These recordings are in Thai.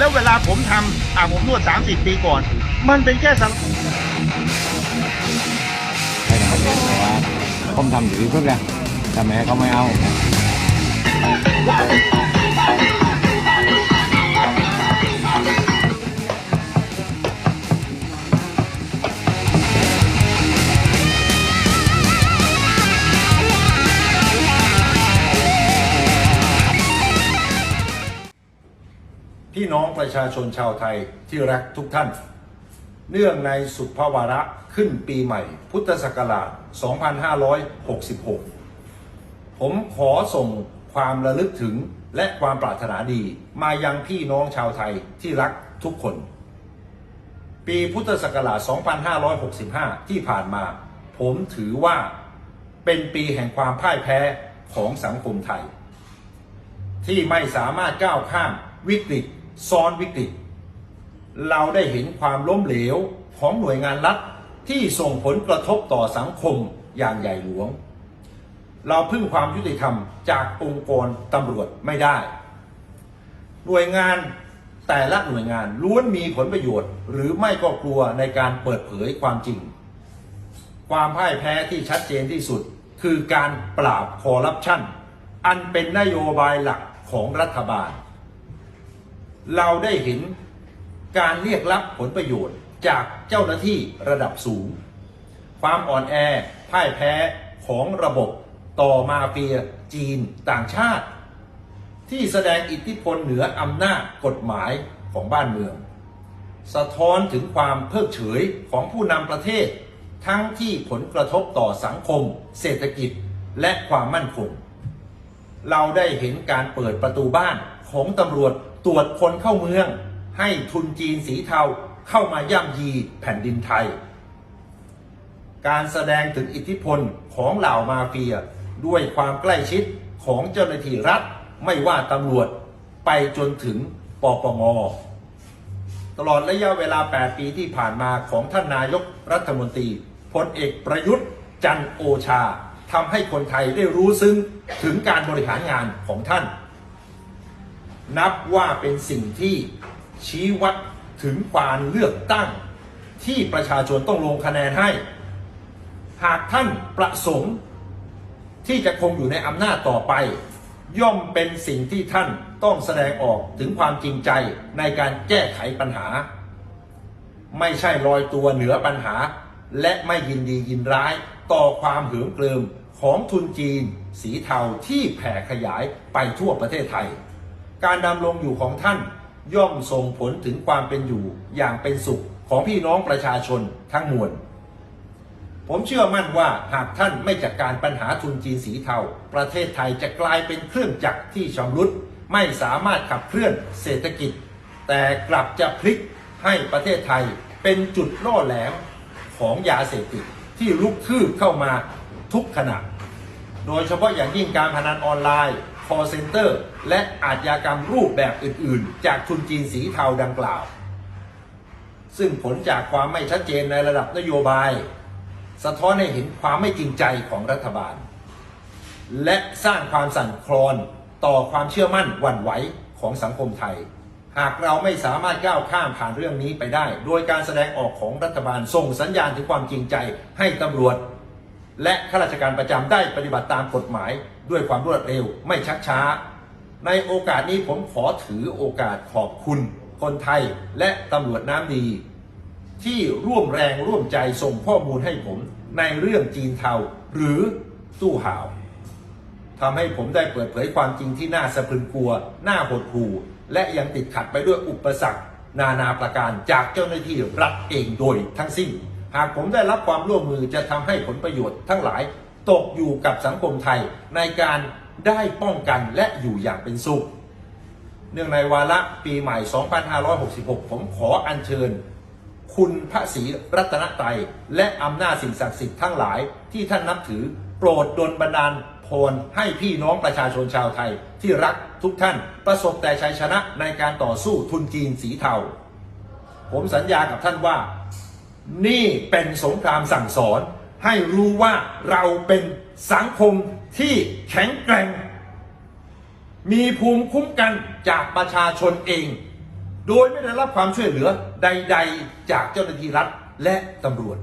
แล้วเวลาผมทำอ่าผมนวด 30 ปีก่อน มันเป็นแค่สังให้ทำเองแต่ว่าผมทำอยู่ที่เพื่อนแต่แม่เขาไม่เอา น้องประชาชนชาวไทยที่รักทุกท่าน เนื่องในสุภาวาระขึ้นปีใหม่ พุทธศักราช 2566 ผมขอส่งความระลึกถึงและความปรารถนาดีมายังพี่น้องชาวไทยที่รักทุกคน ปีพุทธศักราช 2565 ที่ผ่านมา ผมถือว่าเป็นปีแห่งความพ่ายแพ้ของสังคมไทย ที่ไม่สามารถก้าวข้ามวิกฤต ซ้อนวิกฤต เราได้เห็นความล้มเหลวของหน่วยงานรัฐที่ส่งผลกระทบต่อสังคมอย่างใหญ่หลวง เราพึ่งความยุติธรรมจากองค์กรตำรวจไม่ได้ หน่วยงานแต่ละหน่วยงานล้วนมีผลประโยชน์ หรือไม่ก็กลัวในการเปิดเผยความจริง ความพ่ายแพ้ที่ชัดเจนที่สุด คือการปราบคอร์รัปชันอันเป็นนโยบายหลักของรัฐบาล เราได้เห็นการเรียกรับผลประโยชน์จากเจ้าหน้าที่ระดับสูง ความอ่อนแอพ่ายแพ้ของระบบต่อมาเฟียจีนต่างชาติ ที่แสดงอิทธิพลเหนืออำนาจกฎหมายของบ้านเมือง สะท้อนถึงความเพิกเฉยของผู้นำประเทศ ทั้งที่ผลกระทบต่อสังคม เศรษฐกิจและความมั่นคง เราได้เห็นการเปิดประตูบ้านของตำรวจ ตรวจคนเข้าเมือง ให้ทุนจีนสีเทาเข้ามาย่ำยีแผ่นดินไทย การแสดงถึงอิทธิพลของเหล่ามาเฟีย ด้วยความใกล้ชิดของเจ้าหน้าที่รัฐไม่ว่าตำรวจไปจนถึงปปงตลอดระยะเวลา 8 ปีที่ผ่านมาของท่านนายกรัฐมนตรีพลเอกประยุทธ์จันโอชาทำให้คนไทยได้รู้ซึ้งถึงการบริหารงานของท่าน นับว่าเป็นสิ่งที่ชี้วัดถึงความเลือกตั้ง ที่ประชาชนต้องลงคะแนนให้ หากท่านประสงค์ ที่จะคงอยู่ในอำนาจต่อไป ย่อมเป็นสิ่งที่ท่านต้องแสดงออกถึงความจริงใจในการแก้ไขปัญหา ไม่ใช่ลอยตัวเหนือปัญหา และไม่ยินดียินร้ายต่อความเหือมเกริมของทุนจีน สีเทาที่แผ่ขยายไปทั่วประเทศไทย การดำรงอยู่ของท่านย่อมส่งผลถึงความเป็นอยู่อย่างเป็นสุขของพี่น้องประชาชนทั้งมวล ผมเชื่อมั่นว่าหากท่านไม่จัดการปัญหาทุนจีนสีเทา ประเทศไทยจะกลายเป็นเครื่องจักรที่ชำรุด ไม่สามารถขับเคลื่อนเศรษฐกิจ แต่กลับจะพลิกให้ประเทศไทยเป็นจุดล่อแหลมของยาเสพติดที่ลุกคืบเข้ามาทุกขณะ โดยเฉพาะอย่างยิ่งการพนันออนไลน์ call center และอาชญากรรมรูปแบบอื่นๆ จากทุนจีนสีเทาดังกล่าว ซึ่งผลจากความไม่ชัดเจนในระดับนโยบาย สะท้อนให้เห็นความไม่จริงใจของรัฐบาล และสร้างความสั่นคลอนต่อความเชื่อมั่นหวั่นไหวของสังคมไทย หากเราไม่สามารถก้าวข้ามผ่านเรื่องนี้ไปได้ โดยการแสดงออกของรัฐบาลส่งสัญญาณถึงความจริงใจให้ตำรวจ และข้าราชการประจำได้ปฏิบัติตามกฎหมายด้วยความรวดเร็วไม่ชักช้า ในโอกาสนี้ผมขอถือโอกาสขอบคุณคนไทยและตำรวจน้ำดี ที่ร่วมแรงร่วมใจส่งข้อมูลให้ผมในเรื่องจีนเทาหรือตู้ห่าวทำให้ผมได้เปิดเผยความจริงที่น่าสะพรึงกลัว น่าหดหู่ และยังติดขัดไปด้วยอุปสรรค นานาประการจากเจ้าหน้าที่รัฐเองโดยทั้งสิ้น หากผมได้รับความร่วมมือจะทำให้ผลประโยชน์ทั้งหลายตกอยู่กับสังคมไทยในการได้ป้องกันและอยู่อย่างเป็นสุข เนื่องในวาระปีใหม่ 2566 ผมขออัญเชิญ คุณพระศรีรัตนตรัยและอำนาจสิ่งศักดิ์สิทธิ์ทั้งหลายที่ท่านนับถือโปรดดลบันดาลพรให้พี่น้องประชาชนชาวไทยที่รักทุกท่านประสบแต่ชัยชนะในการต่อสู้ทุนจีนสีเทา ผมสัญญากับท่านว่า นี่เป็นสงครามสั่งสอน ให้รู้ว่าเราเป็นสังคมที่แข็งแกร่ง มีภูมิคุ้มกันจากประชาชนเอง โดยไม่ได้รับความช่วยเหลือใด ๆ จากเจ้าหน้าที่รัฐและตำรวจ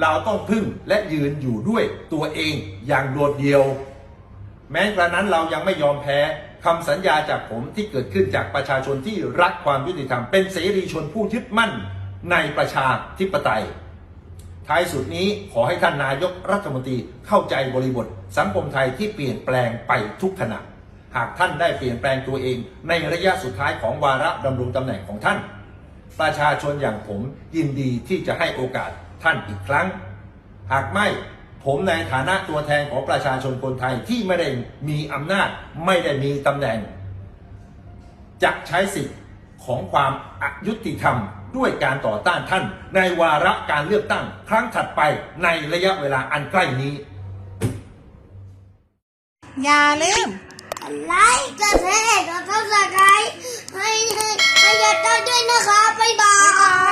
เราต้องพึ่งและยืนอยู่ด้วยตัวเองอย่างโดดเดี่ยว แม้กระนั้นเรายังไม่ยอมแพ้คำสัญญาจากผมที่เกิดขึ้นจากประชาชนที่รักความยุติธรรมเป็นเสรีชนผู้ยึดมั่น ในประชาธิปไตย ท้ายสุดนี้ขอให้ท่านนายกรัฐมนตรีเข้าใจบริบท สังคมไทยที่เปลี่ยนแปลงไปทุกขณะ หากท่านได้เปลี่ยนแปลงตัวเอง ในระยะสุดท้ายของวาระดำรงตำแหน่งของท่าน ประชาชนอย่างผมยินดีที่จะให้โอกาสท่านอีกครั้ง หากไม่ผมในฐานะตัวแทนของประชาชนคนไทยที่ไม่ได้มีอำนาจไม่ได้มีตำแหน่งจะใช้สิทธิ์ ของความอายุติธรรมด้วยการต่อต้านท่าน ในวาระการเลือกตั้ง ครั้งถัดไปในระยะเวลาอันใกล้นี้ อย่าลืมไลค์กระเทศกระเทศกระไให้ให้ให้ยาเจ้าด้วยนะคะบ๊ายบาย